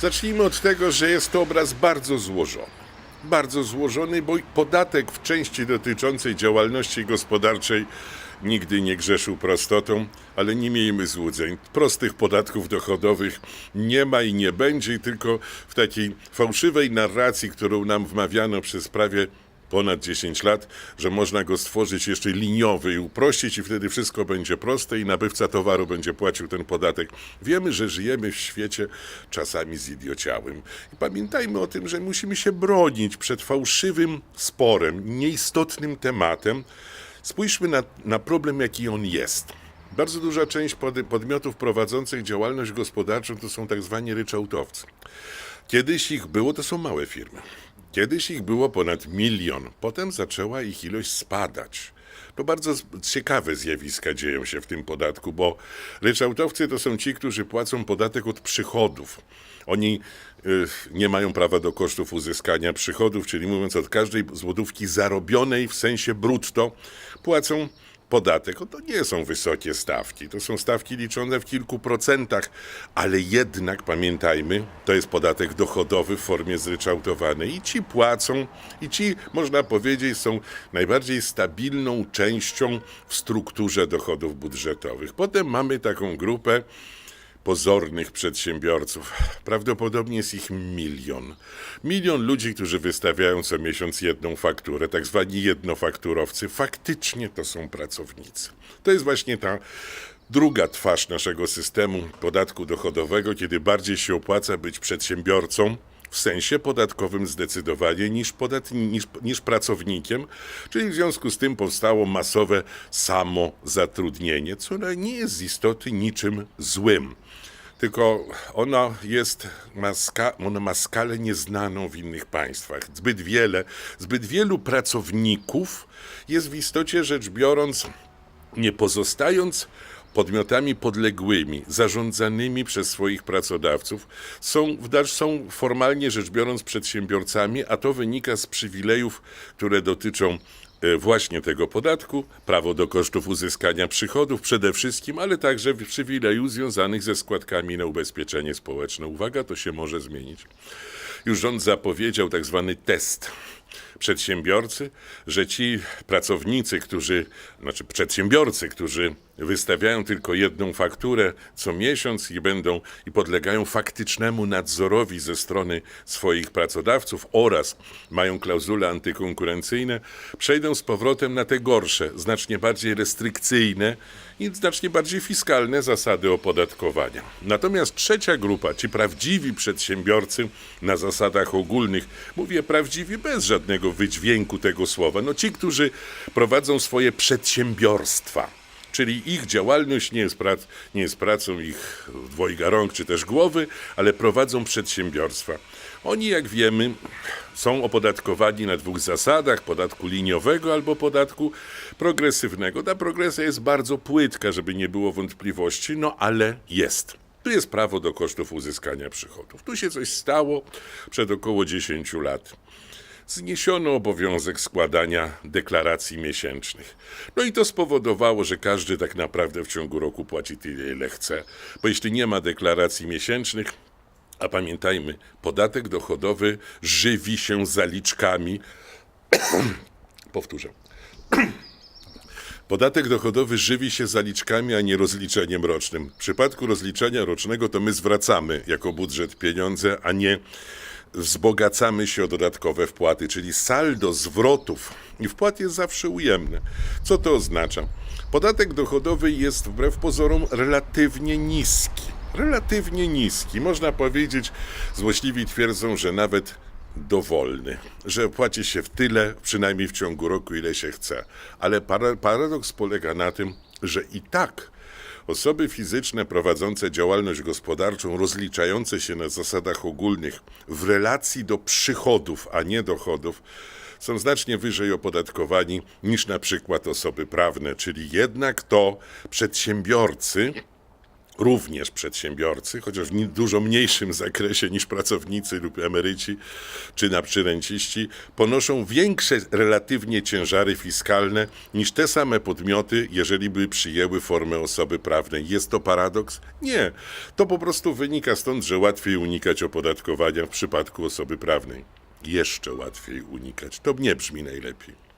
Zacznijmy od tego, że jest to obraz bardzo złożony. Bardzo złożony, bo podatek w części dotyczącej działalności gospodarczej nigdy nie grzeszył prostotą, ale nie miejmy złudzeń. Prostych podatków dochodowych nie ma i nie będzie, tylko w takiej fałszywej narracji, którą nam wmawiano przez prawie ponad 10 lat, że można go stworzyć jeszcze liniowy i uprościć i wtedy wszystko będzie proste i nabywca towaru będzie płacił ten podatek. Wiemy, że żyjemy w świecie czasami zidiociałym. I pamiętajmy o tym, że musimy się bronić przed fałszywym sporem, nieistotnym tematem. Spójrzmy na, na problem, jaki on jest. Bardzo duża część pod, podmiotów prowadzących działalność gospodarczą to są tak zwani ryczałtowcy. Kiedyś ich było, to są małe firmy. Kiedyś ich było ponad milion, potem zaczęła ich ilość spadać. To bardzo ciekawe zjawiska dzieją się w tym podatku, bo ryczałtowcy to są ci, którzy płacą podatek od przychodów. Oni y, nie mają prawa do kosztów uzyskania przychodów, czyli mówiąc od każdej złotówki zarobionej w sensie brutto płacą podatek. To nie są wysokie stawki, to są stawki liczone w kilku procentach, ale jednak pamiętajmy, to jest podatek dochodowy w formie zryczałtowanej i ci płacą, i ci, można powiedzieć, są najbardziej stabilną częścią w strukturze dochodów budżetowych. Potem mamy taką grupę pozornych przedsiębiorców. Prawdopodobnie jest ich milion. Milion ludzi, którzy wystawiają co miesiąc jedną fakturę, tak zwani jednofakturowcy. Faktycznie to są pracownicy. To jest właśnie ta druga twarz naszego systemu podatku dochodowego, kiedy bardziej się opłaca być przedsiębiorcą w sensie podatkowym zdecydowanie niż, niż, niż pracownikiem, czyli w związku z tym powstało masowe samozatrudnienie, co nie jest z istoty niczym złym. Tylko ono jest, ma, ska, ono ma skalę nieznaną w innych państwach. Zbyt wiele, zbyt wielu pracowników jest w istocie rzecz biorąc nie pozostając podmiotami podległymi, zarządzanymi przez swoich pracodawców, są, w dalsz- są formalnie rzecz biorąc przedsiębiorcami, a to wynika z przywilejów, które dotyczą e, właśnie tego podatku, prawo do kosztów uzyskania przychodów przede wszystkim, ale także przywilejów związanych ze składkami na ubezpieczenie społeczne. Uwaga, to się może zmienić. Już rząd zapowiedział tak zwany test przedsiębiorcy, że ci pracownicy, którzy, znaczy przedsiębiorcy, którzy wystawiają tylko jedną fakturę co miesiąc i będą i podlegają faktycznemu nadzorowi ze strony swoich pracodawców oraz mają klauzule antykonkurencyjne, przejdą z powrotem na te gorsze, znacznie bardziej restrykcyjne i znacznie bardziej fiskalne zasady opodatkowania. Natomiast trzecia grupa, ci prawdziwi przedsiębiorcy na zasadach ogólnych, mówię prawdziwi bez żadnego wydźwięku tego słowa, no ci, którzy prowadzą swoje przedsiębiorstwa. Czyli ich działalność nie jest, prac, nie jest pracą ich dwojga rąk czy też głowy, ale prowadzą przedsiębiorstwa. Oni, jak wiemy, są opodatkowani na dwóch zasadach: podatku liniowego albo podatku progresywnego. Ta progresja jest bardzo płytka, żeby nie było wątpliwości, no ale jest. Tu jest prawo do kosztów uzyskania przychodów. Tu się coś stało przed około 10 lat zniesiono obowiązek składania deklaracji miesięcznych. No i to spowodowało, że każdy tak naprawdę w ciągu roku płaci tyle, ile chce. Bo jeśli nie ma deklaracji miesięcznych, a pamiętajmy, podatek dochodowy żywi się zaliczkami. Powtórzę. Podatek dochodowy żywi się zaliczkami, a nie rozliczeniem rocznym. W przypadku rozliczenia rocznego to my zwracamy jako budżet pieniądze, a nie wzbogacamy się o dodatkowe wpłaty, czyli saldo zwrotów i wpłat jest zawsze ujemne. Co to oznacza? Podatek dochodowy jest wbrew pozorom relatywnie niski. Relatywnie niski. Można powiedzieć, złośliwi twierdzą, że nawet dowolny, że płaci się w tyle, przynajmniej w ciągu roku, ile się chce. Ale para- paradoks polega na tym, że i tak Osoby fizyczne prowadzące działalność gospodarczą, rozliczające się na zasadach ogólnych w relacji do przychodów, a nie dochodów, są znacznie wyżej opodatkowani niż na przykład osoby prawne, czyli jednak to przedsiębiorcy również przedsiębiorcy, chociaż w dużo mniejszym zakresie niż pracownicy lub emeryci czy na przyrenciści, ponoszą większe relatywnie ciężary fiskalne niż te same podmioty, jeżeli by przyjęły formę osoby prawnej. Jest to paradoks? Nie. To po prostu wynika stąd, że łatwiej unikać opodatkowania w przypadku osoby prawnej. Jeszcze łatwiej unikać. To nie brzmi najlepiej.